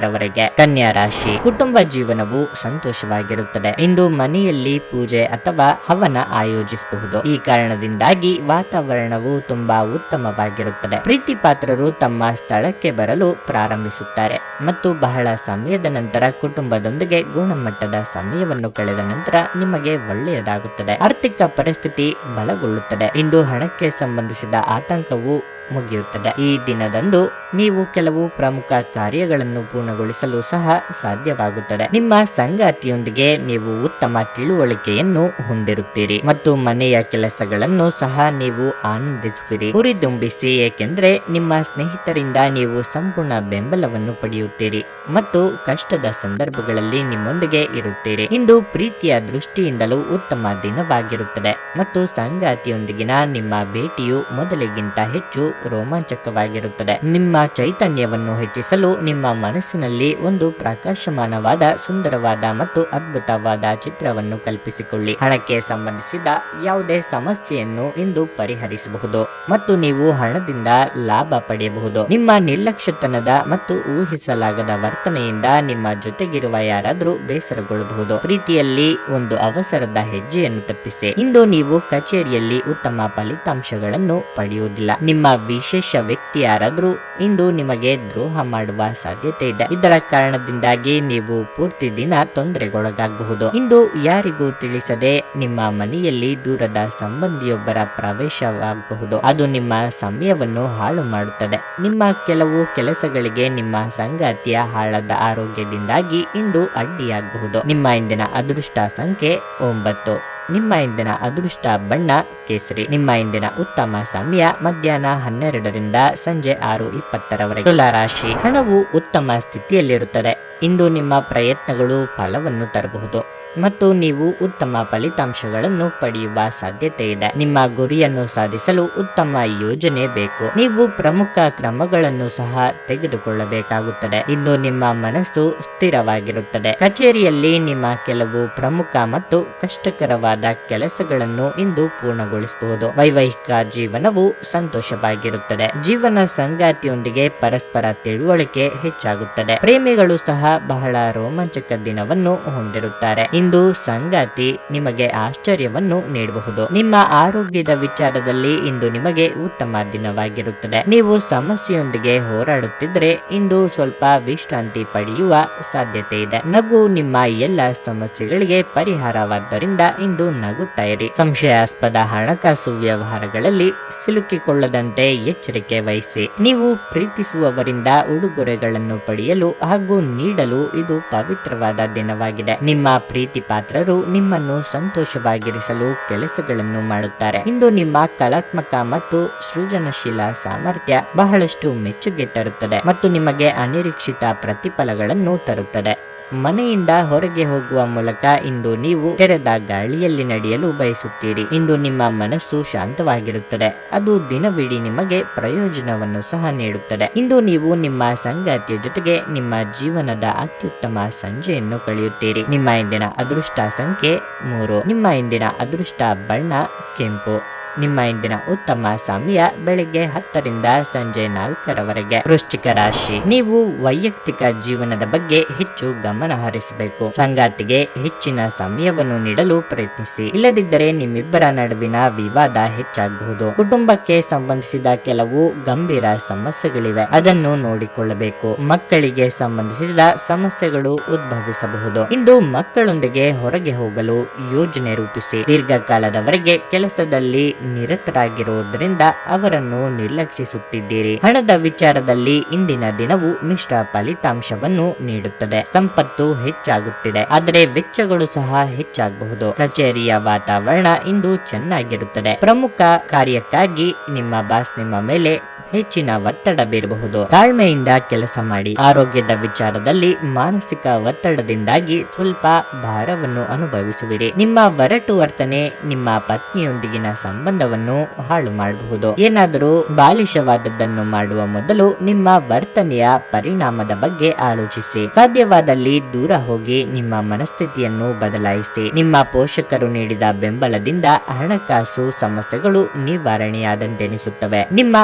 ನಲವತ್ತೈದರವರೆಗೆ ಕನ್ಯಾ ರಾಶಿ. ಕುಟುಂಬ ಜೀವನವು ಸಂತೋಷವಾಗಿರುತ್ತದೆ. ಇಂದು ಮನೆಯಲ್ಲಿ ಪೂಜೆ ಅಥವಾ ಹವನ ಆಯೋಜಿಸಬಹುದು. ಈ ಕಾರಣದಿಂದಾಗಿ ವಾತಾವರಣವು ತುಂಬಾ ಉತ್ತಮವಾಗಿರುತ್ತದೆ. ಪ್ರೀತಿ ಪಾತ್ರರು ತಮ್ಮ ಸ್ಥಳಕ್ಕೆ ಬರಲು ಪ್ರಾರಂಭಿಸುತ್ತಾರೆ. ಮತ್ತು ಬಹಳ ಸಮಯದ ನಂತರ ಕುಟುಂಬದೊಂದಿಗೆ ಗುಣಮಟ್ಟದ ಸಮಯವನ್ನು ಕಳೆದ ನಂತರ ನಿಮಗೆ ಒಳ್ಳೆಯದಾಗುತ್ತದೆ. ಆರ್ಥಿಕ ಪರಿಸ್ಥಿತಿ ಬಲಗೊಳ್ಳುತ್ತದೆ. ಇಂದು ಹಣಕ್ಕೆ ಸಂಬಂಧಿಸಿದ ಆತಂಕವು ಮುಗಿಯುತ್ತದೆ. ಈ ದಿನದಂದು ನೀವು ಕೆಲವು ಪ್ರಮುಖ ಕಾರ್ಯಗಳನ್ನು ಪೂರ್ಣಗೊಳಿಸಲು ಸಹ ಸಾಧ್ಯವಾಗುತ್ತದೆ. ನಿಮ್ಮ ಸಂಗಾತಿಯೊಂದಿಗೆ ನೀವು ಉತ್ತಮ ತಿಳುವಳಿಕೆಯನ್ನು ಹೊಂದಿರುತ್ತೀರಿ ಮತ್ತು ಮನೆಯ ಕೆಲಸಗಳನ್ನು ಸಹ ನೀವು ಆನಂದಿಸುವಿರಿ ಹುರಿದುಂಬಿಸಿ, ಏಕೆಂದರೆ ನಿಮ್ಮ ಸ್ನೇಹಿತರಿಂದ ನೀವು ಸಂಪೂರ್ಣ ಬೆಂಬಲವನ್ನು ಪಡೆಯುತ್ತೀರಿ ಮತ್ತು ಕಷ್ಟದ ಸಂದರ್ಭಗಳಲ್ಲಿ ನಿಮ್ಮೊಂದಿಗೆ ಇರುತ್ತೀರಿ. ಇಂದು ಪ್ರೀತಿಯ ದೃಷ್ಟಿಯಿಂದಲೂ ಉತ್ತಮ ದಿನವಾಗಿರುತ್ತದೆ ಮತ್ತು ಸಂಗಾತಿಯೊಂದಿಗಿನ ನಿಮ್ಮ ಭೇಟಿಯು ಮೊದಲಿಗಿಂತ ಹೆಚ್ಚು ರೋಮಾಂಚಕವಾಗಿರುತ್ತದೆ. ನಿಮ್ಮ ಚೈತನ್ಯವನ್ನು ಹೆಚ್ಚಿಸಲು ನಿಮ್ಮ ಮನಸ್ಸಿನಲ್ಲಿ ಒಂದು ಪ್ರಕಾಶಮಾನವಾದ, ಸುಂದರವಾದ ಮತ್ತು ಅದ್ಭುತವಾದ ಚಿತ್ರವನ್ನು ಕಲ್ಪಿಸಿಕೊಳ್ಳಿ. ಹಣಕ್ಕೆ ಸಂಬಂಧಿಸಿದ ಯಾವುದೇ ಸಮಸ್ಯೆಯನ್ನು ಇಂದು ಪರಿಹರಿಸಬಹುದು ಮತ್ತು ನೀವು ಹಣದಿಂದ ಲಾಭ ಪಡೆಯಬಹುದು. ನಿಮ್ಮ ನಿರ್ಲಕ್ಷ್ಯತನದ ಮತ್ತು ಊಹಿಸಲಾಗದ ವರ್ತನೆಯಿಂದ ನಿಮ್ಮ ಜೊತೆಗಿರುವ ಯಾರಾದರೂ ಬೇಸರಗೊಳ್ಳಬಹುದು. ಪ್ರೀತಿಯಲ್ಲಿ ಒಂದು ಅವಸರದ ಹೆಜ್ಜೆಯನ್ನು ತಪ್ಪಿಸಿ. ಇಂದು ನೀವು ಕಚೇರಿಯಲ್ಲಿ ಉತ್ತಮ ಫಲಿತಾಂಶಗಳನ್ನು ಪಡೆಯುವುದಿಲ್ಲ. ನಿಮ್ಮ ವಿಶೇಷ ವ್ಯಕ್ತಿ ಯಾರಾದರೂ ಇಂದು ನಿಮಗೆ ದ್ರೋಹ ಮಾಡುವ ಸಾಧ್ಯತೆ ಇದೆ. ಇದರ ಕಾರಣದಿಂದಾಗಿ ನೀವು ಪೂರ್ತಿ ದಿನ ತೊಂದರೆಗೊಳಗಾಗಬಹುದು. ಇಂದು ಯಾರಿಗೂ ತಿಳಿಸದೆ ನಿಮ್ಮ ಮನೆಯಲ್ಲಿ ದೂರದ ಸಂಬಂಧಿಯೊಬ್ಬರ ಪ್ರವೇಶವಾಗಬಹುದು. ಅದು ನಿಮ್ಮ ಸಮಯವನ್ನು ಹಾಳು ಮಾಡುತ್ತದೆ. ನಿಮ್ಮ ಕೆಲವು ಕೆಲಸಗಳಿಗೆ ನಿಮ್ಮ ಸಂಗಾತಿಯ ಹಾಳಾದ ಆರೋಗ್ಯದಿಂದಾಗಿ ಇಂದು ಅಡ್ಡಿಯಾಗಬಹುದು. ನಿಮ್ಮ ಇಂದಿನ ಅದೃಷ್ಟ ಸಂಖ್ಯೆ ಒಂಬತ್ತು. ನಿಮ್ಮ ಇಂದಿನ ಅದೃಷ್ಟ ಬಣ್ಣ ಕೇಸರಿ ನಿಮ್ಮ ಇಂದಿನ ಉತ್ತಮ ಸಮಯ ಮಧ್ಯಾಹ್ನ ಹನ್ನೆರಡರಿಂದ ಸಂಜೆ ಆರು ಇಪ್ಪತ್ತರವರೆಗೆ. ತುಲಾರಾಶಿ ಹಣವು ಉತ್ತಮ ಸ್ಥಿತಿಯಲ್ಲಿರುತ್ತದೆ. ಇಂದು ನಿಮ್ಮ ಪ್ರಯತ್ನಗಳು ಫಲವನ್ನು ತರಬಹುದು. ಮತ್ತು ನೀವು ಉತ್ತಮ ಫಲಿತಾಂಶಗಳನ್ನು ಪಡೆಯುವ ಸಾಧ್ಯತೆ ಇದೆ. ನಿಮ್ಮ ಗುರಿಯನ್ನು ಸಾಧಿಸಲು ಉತ್ತಮ ಯೋಜನೆ ಬೇಕು. ನೀವು ಪ್ರಮುಖ ಕ್ರಮಗಳನ್ನು ಸಹ ತೆಗೆದುಕೊಳ್ಳಬೇಕಾಗುತ್ತದೆ. ಇಂದು ನಿಮ್ಮ ಮನಸ್ಸು ಸ್ಥಿರವಾಗಿರುತ್ತದೆ. ಕಚೇರಿಯಲ್ಲಿ ನಿಮ್ಮ ಕೆಲವು ಪ್ರಮುಖ ಮತ್ತು ಕಷ್ಟಕರವಾದ ಕೆಲಸಗಳನ್ನು ಇಂದು ಪೂರ್ಣಗೊಳಿಸಬಹುದು. ವೈವಾಹಿಕ ಜೀವನವು ಸಂತೋಷವಾಗಿರುತ್ತದೆ. ಜೀವನ ಸಂಗಾತಿಯೊಂದಿಗೆ ಪರಸ್ಪರ ತಿಳುವಳಿಕೆ ಹೆಚ್ಚಾಗುತ್ತದೆ. ಪ್ರೇಮಿಗಳು ಸಹ ಬಹಳ ರೋಮಾಂಚಕ ದಿನವನ್ನು ಹೊಂದಿರುತ್ತಾರೆ. ಇಂದು ಸಂಗಾತಿ ನಿಮಗೆ ಆಶ್ಚರ್ಯವನ್ನು ನೀಡಬಹುದು. ನಿಮ್ಮ ಆರೋಗ್ಯದ ವಿಚಾರದಲ್ಲಿ ಇಂದು ನಿಮಗೆ ಉತ್ತಮ ದಿನವಾಗಿರುತ್ತದೆ. ನೀವು ಸಮಸ್ಯೆಯೊಂದಿಗೆ ಹೋರಾಡುತ್ತಿದ್ರೆ ಇಂದು ಸ್ವಲ್ಪ ವಿಶ್ರಾಂತಿ ಪಡೆಯುವ ಸಾಧ್ಯತೆ ಇದೆ. ನಗು ನಿಮ್ಮ ಎಲ್ಲ ಸಮಸ್ಯೆಗಳಿಗೆ ಪರಿಹಾರವಾದ್ದರಿಂದ ಇಂದು ನಗುತ್ತಾ ಇರಿ. ಸಂಶಯಾಸ್ಪದ ಹಣಕಾಸು ವ್ಯವಹಾರಗಳಲ್ಲಿ ಸಿಲುಕಿಕೊಳ್ಳದಂತೆ ಎಚ್ಚರಿಕೆ ವಹಿಸಿ. ನೀವು ಪ್ರೀತಿಸುವವರಿಂದ ಉಡುಗೊರೆಗಳನ್ನು ಪಡೆಯಲು ಹಾಗೂ ನೀಡಲು ಇದು ಪವಿತ್ರವಾದ ದಿನವಾಗಿದೆ. ನಿಮ್ಮ ಪ್ರೀತಿ ಪಾತ್ರರು ನಿಮ್ಮನ್ನು ಸಂತೋಷವಾಗಿರಿಸಲು ಕೆಲಸಗಳನ್ನು ಮಾಡುತ್ತಾರೆ. ಇಂದು ನಿಮ್ಮ ಕಲಾತ್ಮಕ ಮತ್ತು ಸೃಜನಶೀಲ ಸಾಮರ್ಥ್ಯ ಬಹಳಷ್ಟು ಮೆಚ್ಚುಗೆ ತರುತ್ತದೆ ಮತ್ತು ನಿಮಗೆ ಅನಿರೀಕ್ಷಿತ ಪ್ರತಿಫಲಗಳನ್ನು ತರುತ್ತದೆ. ಮನೆಯಿಂದ ಹೊರಗೆ ಹೋಗುವ ಮೂಲಕ ಇಂದು ನೀವು ತೆರೆದ ಗಾಳಿಯಲ್ಲಿ ನಡೆಯಲು ಬಯಸುತ್ತೀರಿ. ಇಂದು ನಿಮ್ಮ ಮನಸ್ಸು ಶಾಂತವಾಗಿರುತ್ತದೆ. ಅದು ದಿನವಿಡೀ ನಿಮಗೆ ಪ್ರಯೋಜನವನ್ನು ಸಹ ನೀಡುತ್ತದೆ. ಇಂದು ನೀವು ನಿಮ್ಮ ಸಂಗಾತಿಯ ಜೊತೆಗೆ ನಿಮ್ಮ ಜೀವನದ ಅತ್ಯುತ್ತಮ ಸಂಜೆಯನ್ನು ಕಳೆಯುತ್ತೀರಿ. ನಿಮ್ಮ ಇಂದಿನ ಅದೃಷ್ಟ ಸಂಖ್ಯೆ ಮೂರು. ನಿಮ್ಮ ಇಂದಿನ ಅದೃಷ್ಟ ಬಣ್ಣ, ಕೆಂಪು. ನಿಮ್ಮ ಇಂದಿನ ಉತ್ತಮ ಸಮಯ ಬೆಳಿಗ್ಗೆ ಹತ್ತರಿಂದ ಸಂಜೆ ನಾಲ್ಕರವರೆಗೆ. ವೃಶ್ಚಿಕ ರಾಶಿ. ನೀವು ವೈಯಕ್ತಿಕ ಜೀವನದ ಬಗ್ಗೆ ಹೆಚ್ಚು ಗಮನ ಹರಿಸಬೇಕು. ಸಂಗಾತಿಗೆ ಹೆಚ್ಚಿನ ಸಮಯವನ್ನು ನೀಡಲು ಪ್ರಯತ್ನಿಸಿ. ಇಲ್ಲದಿದ್ದರೆ ನಿಮ್ಮಿಬ್ಬರ ನಡುವಿನ ವಿವಾದ ಹೆಚ್ಚಾಗಬಹುದು. ಕುಟುಂಬಕ್ಕೆ ಸಂಬಂಧಿಸಿದ ಕೆಲವು ಗಂಭೀರ ಸಮಸ್ಯೆಗಳಿವೆ. ಅದನ್ನು ನೋಡಿಕೊಳ್ಳಬೇಕು. ಮಕ್ಕಳಿಗೆ ಸಂಬಂಧಿಸಿದ ಸಮಸ್ಯೆಗಳು ಉದ್ಭವಿಸಬಹುದು. ಇಂದು ಮಕ್ಕಳೊಂದಿಗೆ ಹೊರಗೆ ಹೋಗಲು ಯೋಜನೆ ರೂಪಿಸಿ. ದೀರ್ಘಕಾಲದವರೆಗೆ ಕೆಲಸದಲ್ಲಿ ನಿರತರಾಗಿರುವುದರಿಂದ ಅವರನ್ನು ನಿರ್ಲಕ್ಷಿಸುತ್ತಿದ್ದೀರಿ. ಹಣದ ವಿಚಾರದಲ್ಲಿ ಇಂದಿನ ದಿನವು ಮಿಶ್ರ ಫಲಿತಾಂಶವನ್ನು ನೀಡುತ್ತದೆ. ಸಂಪತ್ತು ಹೆಚ್ಚಾಗುತ್ತಿದೆ. ಆದರೆ ವೆಚ್ಚಗಳು ಸಹ ಹೆಚ್ಚಾಗಬಹುದು. ಕಚೇರಿಯ ವಾತಾವರಣ ಇಂದು ಚೆನ್ನಾಗಿರುತ್ತದೆ. ಪ್ರಮುಖ ಕಾರ್ಯಕ್ಕಾಗಿ ನಿಮ್ಮ ಬಾಸ್ ನಿಮ್ಮ ಮೇಲೆ ಹೆಚ್ಚಿನ ಒತ್ತಡ ಬೀರಬಹುದು. ತಾಳ್ಮೆಯಿಂದ ಕೆಲಸ ಮಾಡಿ. ಆರೋಗ್ಯದ ವಿಚಾರದಲ್ಲಿ ಮಾನಸಿಕ ಒತ್ತಡದಿಂದಾಗಿ ಸ್ವಲ್ಪ ಭಾರವನ್ನು ಅನುಭವಿಸುವಿರಿ. ನಿಮ್ಮ ಒರಟು ವರ್ತನೆ ನಿಮ್ಮ ಪತ್ನಿಯೊಂದಿಗಿನ ಸಂಬಂಧವನ್ನು ಹಾಳು ಮಾಡಬಹುದು. ಏನಾದರೂ ಬಾಲಿಶವಾದದ್ದನ್ನು ಮಾಡುವ ಮೊದಲು ನಿಮ್ಮ ವರ್ತನೆಯ ಪರಿಣಾಮದ ಬಗ್ಗೆ ಆಲೋಚಿಸಿ. ಸಾಧ್ಯವಾದಲ್ಲಿ ದೂರ ಹೋಗಿ ನಿಮ್ಮ ಮನಸ್ಥಿತಿಯನ್ನು ಬದಲಾಯಿಸಿ. ನಿಮ್ಮ ಪೋಷಕರು ನೀಡಿದ ಬೆಂಬಲದಿಂದ ಹಣಕಾಸು ಸಮಸ್ಯೆಗಳು ನಿವಾರಣೆಯಾದಂತೆನಿಸುತ್ತವೆ. ನಿಮ್ಮ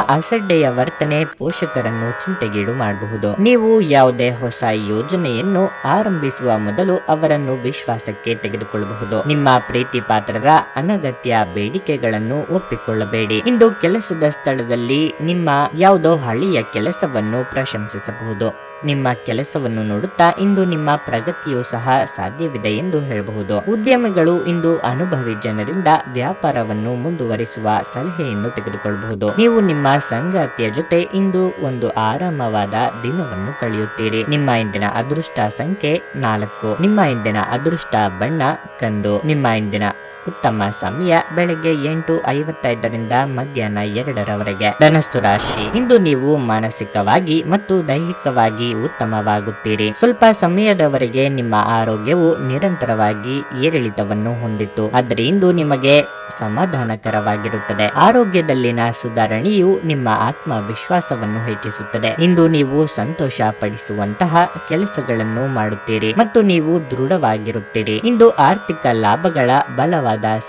ಅಸಡ್ಡೆಯ ವರ್ತನೆ ಪೋಷಕರನ್ನು ಚಿಂತೆಗೀಡು ಮಾಡಬಹುದು. ನೀವು ಯಾವುದೇ ಹೊಸ ಯೋಜನೆಯನ್ನು ಆರಂಭಿಸುವ ಮೊದಲು ಅವರನ್ನು ವಿಶ್ವಾಸಕ್ಕೆ ತೆಗೆದುಕೊಳ್ಳಬಹುದು. ನಿಮ್ಮ ಪ್ರೀತಿ ಪಾತ್ರರ ಅನಗತ್ಯ ಬೇಡಿಕೆಗಳನ್ನು ಒಪ್ಪಿಕೊಳ್ಳಬೇಡಿ. ಇಂದು ಕೆಲಸದ ಸ್ಥಳದಲ್ಲಿ ನಿಮ್ಮ ಯಾವುದೋ ಹಳೆಯ ಕೆಲಸವನ್ನು ಪ್ರಶಂಸಿಸಬಹುದು. ನಿಮ್ಮ ಕೆಲಸವನ್ನು ನೋಡುತ್ತಾ ಇಂದು ನಿಮ್ಮ ಪ್ರಗತಿಯು ಸಹ ಸಾಧ್ಯವಿದೆ ಎಂದು ಹೇಳಬಹುದು. ಉದ್ಯಮಿಗಳು ಇಂದು ಅನುಭವಿ ಜನರಿಂದ ವ್ಯಾಪಾರವನ್ನು ಮುಂದುವರಿಸುವ ಸಲಹೆಯನ್ನು ತೆಗೆದುಕೊಳ್ಳಬಹುದು. ನೀವು ನಿಮ್ಮ ಸಂಗಾತಿಯ ಜೊತೆ ಇಂದು ಒಂದು ಆರಾಮವಾದ ದಿನವನ್ನು ಕಳೆಯುತ್ತೀರಿ. ನಿಮ್ಮ ಇಂದಿನ ಅದೃಷ್ಟ ಸಂಖ್ಯೆ ನಾಲ್ಕು. ನಿಮ್ಮ ಇಂದಿನ ಅದೃಷ್ಟ ಬಣ್ಣ ಕಂದು. ನಿಮ್ಮ ಇಂದಿನ ಉತ್ತಮ ಸಮಯ ಬೆಳಗ್ಗೆ ಎಂಟು ಐವತ್ತೈದರಿಂದ ಮಧ್ಯಾಹ್ನ ಎರಡರವರೆಗೆ. ಧನಸ್ಸು ರಾಶಿ. ಇಂದು ನೀವು ಮಾನಸಿಕವಾಗಿ ಮತ್ತು ದೈಹಿಕವಾಗಿ ಉತ್ತಮವಾಗುತ್ತೀರಿ. ಸ್ವಲ್ಪ ಸಮಯದವರೆಗೆ ನಿಮ್ಮ ಆರೋಗ್ಯವು ನಿರಂತರವಾಗಿ ಏರಿಳಿತವನ್ನು ಹೊಂದಿತ್ತು. ಆದರೆ ಇಂದು ನಿಮಗೆ ಸಮಾಧಾನಕರವಾಗಿರುತ್ತದೆ. ಆರೋಗ್ಯದಲ್ಲಿನ ಸುಧಾರಣೆಯು ನಿಮ್ಮ ಆತ್ಮವಿಶ್ವಾಸವನ್ನು ಹೆಚ್ಚಿಸುತ್ತದೆ. ಇಂದು ನೀವು ಸಂತೋಷ ಪಡಿಸುವಂತಹ ಕೆಲಸಗಳನ್ನು ಮಾಡುತ್ತೀರಿ ಮತ್ತು ನೀವು ದೃಢವಾಗಿರುತ್ತೀರಿ. ಇಂದು ಆರ್ಥಿಕ ಲಾಭಗಳ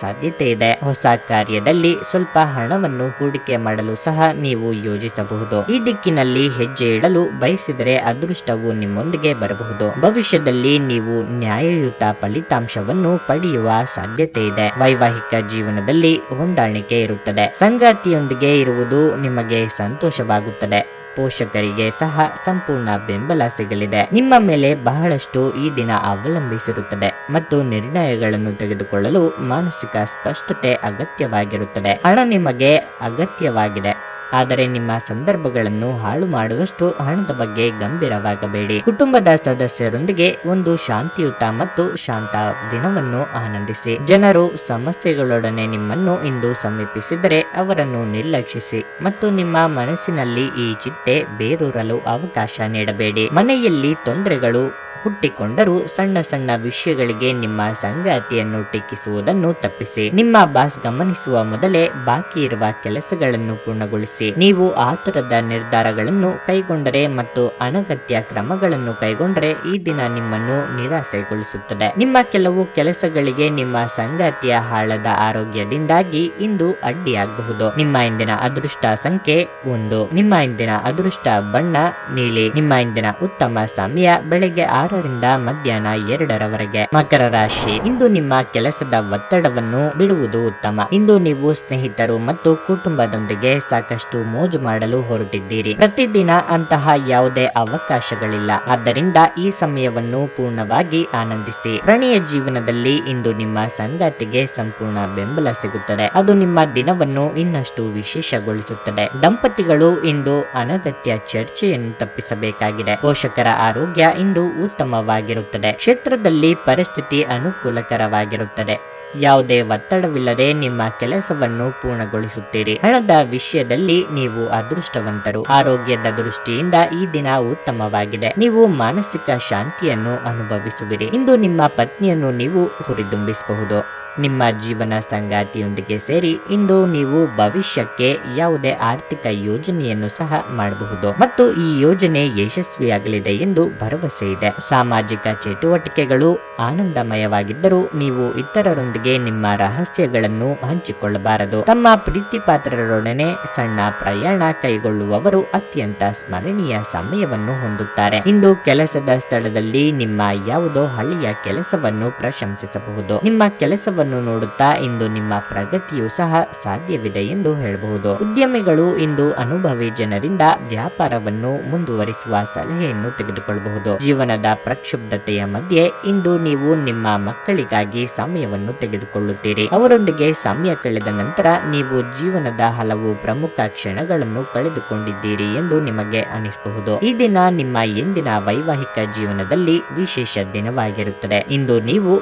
ಸಾಧ್ಯತೆ ಇದೆ ಹೊಸ ಕಾರ್ಯದಲ್ಲಿ ಸ್ವಲ್ಪ ಹಣವನ್ನು ಹೂಡಿಕೆ ಮಾಡಲು ಸಹ ನೀವು ಯೋಜಿಸಬಹುದು. ಈ ದಿಕ್ಕಿನಲ್ಲಿ ಹೆಜ್ಜೆ ಇಡಲು ಬಯಸಿದರೆ ಅದೃಷ್ಟವು ನಿಮ್ಮೊಂದಿಗೆ ಬರಬಹುದು. ಭವಿಷ್ಯದಲ್ಲಿ ನೀವು ನ್ಯಾಯಯುತ ಫಲಿತಾಂಶವನ್ನು ಪಡೆಯುವ ಸಾಧ್ಯತೆ ಇದೆ ವೈವಾಹಿಕ ಜೀವನದಲ್ಲಿ ಹೊಂದಾಣಿಕೆ ಇರುತ್ತದೆ. ಸಂಗಾತಿಯೊಂದಿಗೆ ಇರುವುದು ನಿಮಗೆ ಸಂತೋಷವಾಗುತ್ತದೆ. ಪೋಷಕರಿಗೆ ಸಹ ಸಂಪೂರ್ಣ ಬೆಂಬಲ ಸಿಗಲಿದೆ. ನಿಮ್ಮ ಮೇಲೆ ಬಹಳಷ್ಟು ಈ ದಿನ ಅವಲಂಬಿಸಿರುತ್ತದೆ ಮತ್ತು ನಿರ್ಣಯಗಳನ್ನು ತೆಗೆದುಕೊಳ್ಳಲು ಮಾನಸಿಕ ಸ್ಪಷ್ಟತೆ ಅಗತ್ಯವಾಗಿರುತ್ತದೆ. ಹಣ ನಿಮಗೆ ಅಗತ್ಯವಾಗಿದೆ. ಆದರೆ ನಿಮ್ಮ ಸಂದರ್ಭಗಳನ್ನು ಹಾಳು ಮಾಡುವಷ್ಟು ಹಣದ ಬಗ್ಗೆ ಗಂಭೀರವಾಗಬೇಡಿ. ಕುಟುಂಬದ ಸದಸ್ಯರೊಂದಿಗೆ ಒಂದು ಶಾಂತಿಯುತ ಮತ್ತು ಶಾಂತ ದಿನವನ್ನು ಆನಂದಿಸಿ. ಜನರು ಸಮಸ್ಯೆಗಳೊಡನೆ ನಿಮ್ಮನ್ನು ಇಂದು ಸಮೀಪಿಸಿದರೆ ಅವರನ್ನು ನಿರ್ಲಕ್ಷಿಸಿ ಮತ್ತು ನಿಮ್ಮ ಮನಸ್ಸಿನಲ್ಲಿ ಈ ಚಿಂತೆ ಬೇರೂರಲು ಅವಕಾಶ ನೀಡಬೇಡಿ. ಮನೆಯಲ್ಲಿ ತೊಂದರೆಗಳು ಹುಟ್ಟಿಕೊಂಡರೂ ಸಣ್ಣ ಸಣ್ಣ ವಿಷಯಗಳಿಗೆ ನಿಮ್ಮ ಸಂಗಾತಿಯನ್ನು ಟೀಕಿಸುವುದನ್ನು ತಪ್ಪಿಸಿ. ನಿಮ್ಮ ಬಾಸ್ ಗಮನಿಸುವ ಮೊದಲೇ ಬಾಕಿ ಇರುವ ಕೆಲಸಗಳನ್ನು ಪೂರ್ಣಗೊಳಿಸಿ. ನೀವು ಆತುರದ ನಿರ್ಧಾರಗಳನ್ನು ಕೈಗೊಂಡರೆ ಮತ್ತು ಅನಗತ್ಯ ಕ್ರಮಗಳನ್ನು ಕೈಗೊಂಡರೆ ಈ ದಿನ ನಿಮ್ಮನ್ನು ನಿರಾಸೆಗೊಳಿಸುತ್ತದೆ. ನಿಮ್ಮ ಕೆಲವು ಕೆಲಸಗಳಿಗೆ ನಿಮ್ಮ ಸಂಗಾತಿಯ ಹಾಳದ ಆರೋಗ್ಯದಿಂದಾಗಿ ಇಂದು ಅಡ್ಡಿಯಾಗಬಹುದು. ನಿಮ್ಮ ಇಂದಿನ ಅದೃಷ್ಟ ಸಂಖ್ಯೆ ಒಂದು. ನಿಮ್ಮ ಇಂದಿನ ಅದೃಷ್ಟ ಬಣ್ಣ, ನೀಲಿ. ನಿಮ್ಮ ಇಂದಿನ ಉತ್ತಮ ಸಮಯ, ಬೆಳಗ್ಗೆ ಆರರಿಂದ ಮಧ್ಯಾಹ್ನ ಎರಡರವರೆಗೆ ಮಕರ ರಾಶಿ. ಇಂದು ನಿಮ್ಮ ಕೆಲಸದ ಒತ್ತಡವನ್ನು ಬಿಡುವುದು ಉತ್ತಮ. ಇಂದು ನೀವು ಸ್ನೇಹಿತರು ಮತ್ತು ಕುಟುಂಬದೊಂದಿಗೆ ಸಾಕಷ್ಟು ಮೋಜು ಮಾಡಲು ಹೊರಟಿದ್ದೀರಿ. ಪ್ರತಿದಿನ ಅಂತಹ ಯಾವುದೇ ಅವಕಾಶಗಳಿಲ್ಲ. ಆದ್ದರಿಂದ ಈ ಸಮಯವನ್ನು ಪೂರ್ಣವಾಗಿ ಆನಂದಿಸಿ. ಪ್ರಣಯ ಜೀವನದಲ್ಲಿ ಇಂದು ನಿಮ್ಮ ಸಂಗಾತಿಗೆ ಸಂಪೂರ್ಣ ಬೆಂಬಲ ಸಿಗುತ್ತದೆ. ಅದು ನಿಮ್ಮ ದಿನವನ್ನು ಇನ್ನಷ್ಟು ವಿಶೇಷಗೊಳಿಸುತ್ತದೆ. ದಂಪತಿಗಳು ಇಂದು ಅನಗತ್ಯ ಚರ್ಚೆಯನ್ನು ತಪ್ಪಿಸಬೇಕಾಗಿದೆ. ಪೋಷಕರ ಆರೋಗ್ಯ ಇಂದು ಉತ್ತಮವಾಗಿರುತ್ತದೆ. ಕ್ಷೇತ್ರದಲ್ಲಿ ಪರಿಸ್ಥಿತಿ ಅನುಕೂಲಕರವಾಗಿರುತ್ತದೆ. ಯಾವುದೇ ಒತ್ತಡವಿಲ್ಲದೆ ನಿಮ್ಮ ಕೆಲಸವನ್ನು ಪೂರ್ಣಗೊಳಿಸುತ್ತೀರಿ. ಹಣದ ವಿಷಯದಲ್ಲಿ ನೀವು ಅದೃಷ್ಟವಂತರು. ಆರೋಗ್ಯದ ದೃಷ್ಟಿಯಿಂದ ಈ ದಿನ ಉತ್ತಮವಾಗಿದೆ. ನೀವು ಮಾನಸಿಕ ಶಾಂತಿಯನ್ನು ಅನುಭವಿಸುವಿರಿ. ಇಂದು ನಿಮ್ಮ ಪತ್ನಿಯನ್ನು ನೀವು ಹುರಿದುಂಬಿಸಬಹುದು. ನಿಮ್ಮ ಜೀವನ ಸಂಗಾತಿಯೊಂದಿಗೆ ಸೇರಿ ಇಂದು ನೀವು ಭವಿಷ್ಯಕ್ಕೆ ಯಾವುದೇ ಆರ್ಥಿಕ ಯೋಜನೆಯನ್ನು ಸಹ ಮಾಡಬಹುದು. ಮತ್ತು ಈ ಯೋಜನೆ ಯಶಸ್ವಿಯಾಗಲಿದೆ ಎಂದು ಭರವಸೆ ಇದೆ. ಸಾಮಾಜಿಕ ಚಟುವಟಿಕೆಗಳು ಆನಂದಮಯವಾಗಿದ್ದರೂ ನೀವು ಇತರರೊಂದಿಗೆ ನಿಮ್ಮ ರಹಸ್ಯಗಳನ್ನು ಹಂಚಿಕೊಳ್ಳಬಾರದು. ತಮ್ಮ ಪ್ರೀತಿ ಪಾತ್ರರೊಡನೆ ಸಣ್ಣ ಪ್ರಯಾಣ ಕೈಗೊಳ್ಳುವವರು ಅತ್ಯಂತ ಸ್ಮರಣೀಯ ಸಮಯವನ್ನು ಹೊಂದುತ್ತಾರೆ. ಇಂದು ಕೆಲಸದ ಸ್ಥಳದಲ್ಲಿ ನಿಮ್ಮ ಯಾವುದೋ ಹಳೆಯ ಕೆಲಸವನ್ನು ಪ್ರಶಂಸಿಸಬಹುದು. ನಿಮ್ಮ ಕೆಲಸವನ್ನು ನೋಡುತ್ತಾ ಇಂದು ನಿಮ್ಮ ಪ್ರಗತಿಯು ಸಹ ಸಾಧ್ಯವಿದೆ ಎಂದು ಹೇಳಬಹುದು. ಉದ್ಯಮಿಗಳು ಇಂದು ಅನುಭವಿ ಜನರಿಂದ ವ್ಯಾಪಾರವನ್ನು ಮುಂದುವರಿಸುವ ಸಲಹೆಯನ್ನು ತೆಗೆದುಕೊಳ್ಳಬಹುದು. ಜೀವನದ ಪ್ರಕ್ಷುಬ್ಧತೆಯ ಮಧ್ಯೆ ಇಂದು ನೀವು ನಿಮ್ಮ ಮಕ್ಕಳಿಗಾಗಿ ಸಮಯವನ್ನು ತೆಗೆದುಕೊಳ್ಳುತ್ತೀರಿ. ಅವರೊಂದಿಗೆ ಸಮಯ ಕಳೆದ ನಂತರ ನೀವು ಜೀವನದ ಹಲವು ಪ್ರಮುಖ ಕ್ಷಣಗಳನ್ನು ಕಳೆದುಕೊಂಡಿದ್ದೀರಿ ಎಂದು ನಿಮಗೆ ಅನಿಸಬಹುದು. ಈ ದಿನ ನಿಮ್ಮ ಎಂದಿನ ವೈವಾಹಿಕ ಜೀವನದಲ್ಲಿ ವಿಶೇಷ ದಿನವಾಗಿರುತ್ತದೆ. ಇಂದು ನೀವು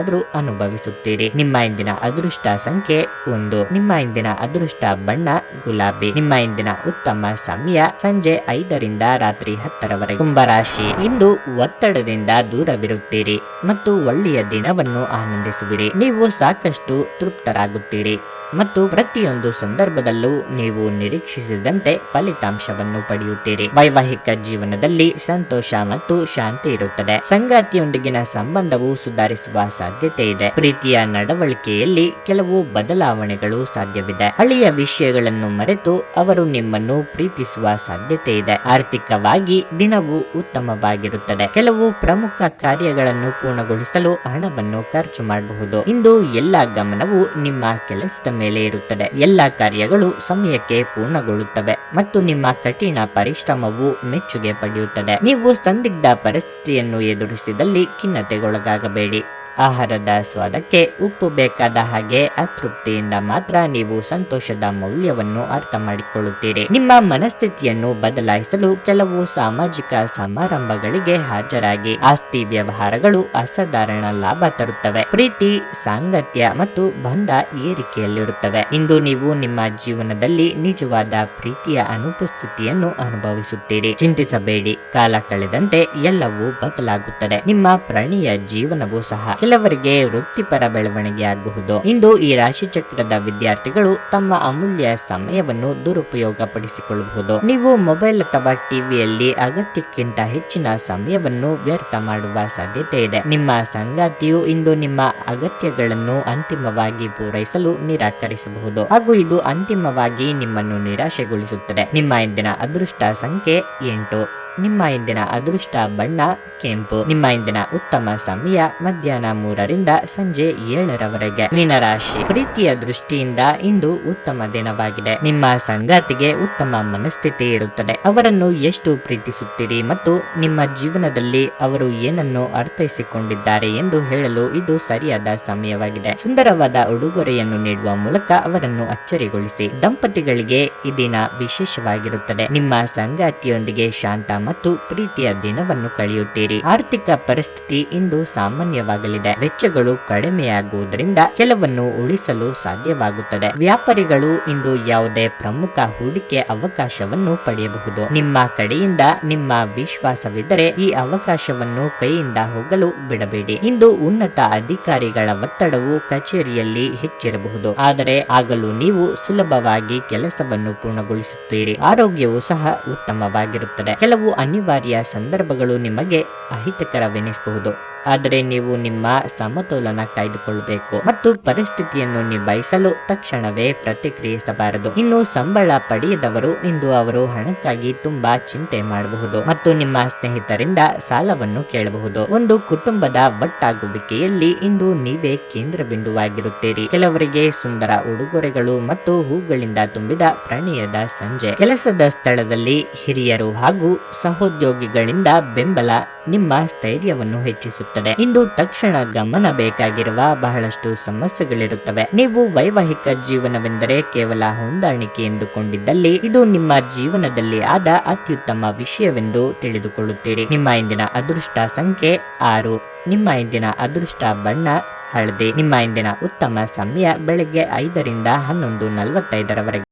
ಅಸಾಮಾನ್ಯವಾದದ್ದನ್ನೇನಾದ್ರೂ ಅನುಭವಿಸುತ್ತೀರಿ. ನಿಮ್ಮ ಇಂದಿನ ಅದೃಷ್ಟ ಸಂಖ್ಯೆ ಒಂದು. ನಿಮ್ಮ ಇಂದಿನ ಅದೃಷ್ಟ ಬಣ್ಣ ಗುಲಾಬಿ. ನಿಮ್ಮ ಇಂದಿನ ಉತ್ತಮ ಸಮಯ ಸಂಜೆ ಐದರಿಂದ ರಾತ್ರಿ ಹತ್ತರವರೆಗೆ. ಕುಂಭರಾಶಿ, ಇಂದು ಒತ್ತಡದಿಂದ ದೂರವಿರುತ್ತೀರಿ ಮತ್ತು ಒಳ್ಳೆಯ ದಿನವನ್ನು ಆನಂದಿಸುವಿರಿ. ನೀವು ಸಾಕಷ್ಟು ತೃಪ್ತರಾಗುತ್ತೀರಿ. ಮತ್ತು ಪ್ರತಿಯೊಂದು ಸಂದರ್ಭದಲ್ಲೂ ನೀವು ನಿರೀಕ್ಷಿಸಿದಂತೆ ಫಲಿತಾಂಶವನ್ನು ಪಡೆಯುತ್ತೀರಿ. ವೈವಾಹಿಕ ಜೀವನದಲ್ಲಿ ಸಂತೋಷ ಮತ್ತು ಶಾಂತಿ ಇರುತ್ತದೆ. ಸಂಗಾತಿಯೊಂದಿಗಿನ ಸಂಬಂಧವು ಸುಧಾರಿಸುವ ಸಾಧ್ಯತೆ ಇದೆ. ಪ್ರೀತಿಯ ನಡವಳಿಕೆಯಲ್ಲಿ ಕೆಲವು ಬದಲಾವಣೆಗಳು ಸಾಧ್ಯವಿದೆ. ಹಳೆಯ ವಿಷಯಗಳನ್ನು ಮರೆತು ಅವರು ನಿಮ್ಮನ್ನು ಪ್ರೀತಿಸುವ ಸಾಧ್ಯತೆ ಇದೆ. ಆರ್ಥಿಕವಾಗಿ ದಿನವು ಉತ್ತಮವಾಗಿರುತ್ತದೆ. ಕೆಲವು ಪ್ರಮುಖ ಕಾರ್ಯಗಳನ್ನು ಪೂರ್ಣಗೊಳಿಸಲು ಹಣವನ್ನು ಖರ್ಚು ಮಾಡಬಹುದು. ಇಂದು ಎಲ್ಲಾ ಗಮನವು ನಿಮ್ಮ ಕೆಲಸದ ಮೇಲೆ ಇರುತ್ತದೆ. ಎಲ್ಲ ಕಾರ್ಯಗಳು ಸಮಯಕ್ಕೆ ಪೂರ್ಣಗೊಳ್ಳುತ್ತವೆ ಮತ್ತು ನಿಮ್ಮ ಕಠಿಣ ಪರಿಶ್ರಮವು ಮೆಚ್ಚುಗೆ ಪಡೆಯುತ್ತದೆ. ನೀವು ಸಂದಿಗ್ಧ ಪರಿಸ್ಥಿತಿಯನ್ನು ಎದುರಿಸಿದಲ್ಲಿ ಖಿನ್ನತೆಗೊಳಗಾಗಬೇಡಿ. ಆಹಾರದ ಸ್ವಾದಕ್ಕೆ ಉಪ್ಪು ಬೇಕಾದ ಹಾಗೆ ಅತೃಪ್ತಿಯಿಂದ ಮಾತ್ರ ನೀವು ಸಂತೋಷದ ಮೌಲ್ಯವನ್ನು ಅರ್ಥ ಮಾಡಿಕೊಳ್ಳುತ್ತೀರಿ. ನಿಮ್ಮ ಮನಸ್ಥಿತಿಯನ್ನು ಬದಲಾಯಿಸಲು ಕೆಲವು ಸಾಮಾಜಿಕ ಸಮಾರಂಭಗಳಿಗೆ ಹಾಜರಾಗಿ ಆಸ್ತಿ ವ್ಯವಹಾರಗಳು ಅಸಾಧಾರಣ ಲಾಭ ತರುತ್ತವೆ. ಪ್ರೀತಿ, ಸಾಂಗತ್ಯ ಮತ್ತು ಬಂಧ ಏರಿಕೆಯಲ್ಲಿರುತ್ತವೆ. ಇಂದು ನೀವು ನಿಮ್ಮ ಜೀವನದಲ್ಲಿ ನಿಜವಾದ ಪ್ರೀತಿಯ ಅನುಪಸ್ಥಿತಿಯನ್ನು ಅನುಭವಿಸುತ್ತೀರಿ. ಚಿಂತಿಸಬೇಡಿ, ಕಾಲ ಕಳೆದಂತೆ ಎಲ್ಲವೂ ಬದಲಾಗುತ್ತದೆ. ನಿಮ್ಮ ಪ್ರಾಣಿಯ ಜೀವನವೂ ಸಹ ಕೆಲವರಿಗೆ ವೃತ್ತಿಪರ ಬೆಳವಣಿಗೆ ಆಗಬಹುದು. ಇಂದು ಈ ರಾಶಿ ಚಕ್ರದ ವಿದ್ಯಾರ್ಥಿಗಳು ತಮ್ಮ ಅಮೂಲ್ಯ ಸಮಯವನ್ನು ದುರುಪಯೋಗ ಪಡಿಸಿಕೊಳ್ಳಬಹುದು ನೀವು ಮೊಬೈಲ್ ಅಥವಾ ಟಿವಿಯಲ್ಲಿ ಅಗತ್ಯಕ್ಕಿಂತ ಹೆಚ್ಚಿನ ಸಮಯವನ್ನು ವ್ಯರ್ಥ ಮಾಡುವ ಸಾಧ್ಯತೆ ಇದೆ. ನಿಮ್ಮ ಸಂಗಾತಿಯು ಇಂದು ನಿಮ್ಮ ಅಗತ್ಯಗಳನ್ನು ಅಂತಿಮವಾಗಿ ಪೂರೈಸಲು ನಿರಾಕರಿಸಬಹುದು. ಹಾಗೂ ಇದು ಅಂತಿಮವಾಗಿ ನಿಮ್ಮನ್ನು ನಿರಾಶೆಗೊಳಿಸುತ್ತದೆ. ನಿಮ್ಮ ಇಂದಿನ ಅದೃಷ್ಟ ಸಂಖ್ಯೆ ಎಂಟು. ನಿಮ್ಮ ಇಂದಿನ ಅದೃಷ್ಟ ಬಣ್ಣ, ಕೆಂಪು. ನಿಮ್ಮ ಇಂದಿನ ಉತ್ತಮ ಸಮಯ ಮಧ್ಯಾಹ್ನ ಮೂರರಿಂದ ಸಂಜೆ ಏಳರವರೆಗೆ. ಮೀನರಾಶಿ ಪ್ರೀತಿಯ ದೃಷ್ಟಿಯಿಂದ ಇಂದು ಉತ್ತಮ ದಿನವಾಗಿದೆ. ನಿಮ್ಮ ಸಂಗಾತಿಗೆ ಉತ್ತಮ ಮನಸ್ಥಿತಿ ಇರುತ್ತದೆ. ಅವರನ್ನು ಎಷ್ಟು ಪ್ರೀತಿಸುತ್ತೀರಿ ಮತ್ತು ನಿಮ್ಮ ಜೀವನದಲ್ಲಿ ಅವರು ಏನನ್ನು ಅರ್ಥೈಸಿಕೊಂಡಿದ್ದಾರೆ ಎಂದು ಹೇಳಲು ಇದು ಸರಿಯಾದ ಸಮಯವಾಗಿದೆ. ಸುಂದರವಾದ ಉಡುಗೊರೆಯನ್ನು ನೀಡುವ ಮೂಲಕ ಅವರನ್ನು ಅಚ್ಚರಿಗೊಳಿಸಿ. ದಂಪತಿಗಳಿಗೆ ಈ ದಿನ ವಿಶೇಷವಾಗಿರುತ್ತದೆ. ನಿಮ್ಮ ಸಂಗಾತಿಯೊಂದಿಗೆ ಶಾಂತ ಮತ್ತು ಪ್ರೀತಿಯ ದಿನವನ್ನು ಕಳೆಯುತ್ತೀರಿ. ಆರ್ಥಿಕ ಪರಿಸ್ಥಿತಿ ಇಂದು ಸಾಮಾನ್ಯವಾಗಲಿದೆ. ವೆಚ್ಚಗಳು ಕಡಿಮೆಯಾಗುವುದರಿಂದ ಕೆಲವನ್ನು ಉಳಿಸಲು ಸಾಧ್ಯವಾಗುತ್ತದೆ. ವ್ಯಾಪಾರಿಗಳು ಇಂದು ಯಾವುದೇ ಪ್ರಮುಖ ಹೂಡಿಕೆ ಅವಕಾಶವನ್ನು ಪಡೆಯಬಹುದು. ನಿಮ್ಮ ಕಡೆಯಿಂದ ನಿಮ್ಮ ವಿಶ್ವಾಸವಿದ್ದರೆ ಈ ಅವಕಾಶವನ್ನು ಕೈಯಿಂದ ಹೋಗಲು ಬಿಡಬೇಡಿ. ಇಂದು ಉನ್ನತ ಅಧಿಕಾರಿಗಳ ಒತ್ತಡವು ಕಚೇರಿಯಲ್ಲಿ ಹೆಚ್ಚಿರಬಹುದು. ಆದರೆ ಆಗಲು ನೀವು ಸುಲಭವಾಗಿ ಕೆಲಸವನ್ನು ಪೂರ್ಣಗೊಳಿಸುತ್ತೀರಿ. ಆರೋಗ್ಯವು ಸಹ ಉತ್ತಮವಾಗಿರುತ್ತದೆ. ಕೆಲವು ಅನಿವಾರ್ಯ ಸಂದರ್ಭಗಳು ನಿಮಗೆ ಅಹಿತಕರವೆನಿಸಬಹುದು ಆದರೆ ನೀವು ನಿಮ್ಮ ಸಮತೋಲನ ಕಾಯ್ದುಕೊಳ್ಳಬೇಕು ಮತ್ತು ಪರಿಸ್ಥಿತಿಯನ್ನು ನಿಭಾಯಿಸಲು ತಕ್ಷಣವೇ ಪ್ರತಿಕ್ರಿಯಿಸಬಾರದು. ಇನ್ನು ಸಂಬಳ ಪಡೆಯದವರು ಇಂದು ಅವರು ಹಣಕ್ಕಾಗಿ ತುಂಬಾ ಚಿಂತೆ ಮಾಡಬಹುದು ಮತ್ತು ನಿಮ್ಮ ಸ್ನೇಹಿತರಿಂದ ಸಾಲವನ್ನು ಕೇಳಬಹುದು. ಒಂದು ಕುಟುಂಬದ ಒಟ್ಟಾಗುವಿಕೆಯಲ್ಲಿ ಇಂದು ನೀವೇ ಕೇಂದ್ರ ಬಿಂದುವಾಗಿರುತ್ತೀರಿ ಕೆಲವರಿಗೆ ಸುಂದರ ಉಡುಗೊರೆಗಳು ಮತ್ತು ಹೂಗಳಿಂದ ತುಂಬಿದ ಪ್ರಣಯದ ಸಂಜೆ. ಕೆಲಸದ ಸ್ಥಳದಲ್ಲಿ ಹಿರಿಯರು ಹಾಗೂ ಸಹೋದ್ಯೋಗಿಗಳಿಂದ ಬೆಂಬಲ, ನಿಮ್ಮ ಸ್ಥೈರ್ಯವನ್ನು ಹೆಚ್ಚಿಸುತ್ತದೆ. ಇಂದು ತಕ್ಷಣ ಗಮನ ಬೇಕಾಗಿರುವ ಬಹಳಷ್ಟು ಸಮಸ್ಯೆಗಳಿರುತ್ತವೆ. ನೀವು ವೈವಾಹಿಕ ಜೀವನವೆಂದರೆ ಕೇವಲ ಹೊಂದಾಣಿಕೆ ಎಂದುಕೊಂಡಿದ್ದಲ್ಲಿ ಇದು ನಿಮ್ಮ ಜೀವನದಲ್ಲಿ ಆದ ಅತ್ಯುತ್ತಮ ವಿಷಯವೆಂದು ತಿಳಿದುಕೊಳ್ಳುತ್ತೀರಿ. ನಿಮ್ಮ ಇಂದಿನ ಅದೃಷ್ಟ ಸಂಖ್ಯೆ ಆರು. ನಿಮ್ಮ ಇಂದಿನ ಅದೃಷ್ಟ ಬಣ್ಣ ಹಳದಿ. ನಿಮ್ಮ ಇಂದಿನ ಉತ್ತಮ ಸಮಯ ಬೆಳಗ್ಗೆ ಐದರಿಂದ ಹನ್ನೊಂದು ನಲವತ್ತೈದರವರೆಗೆ.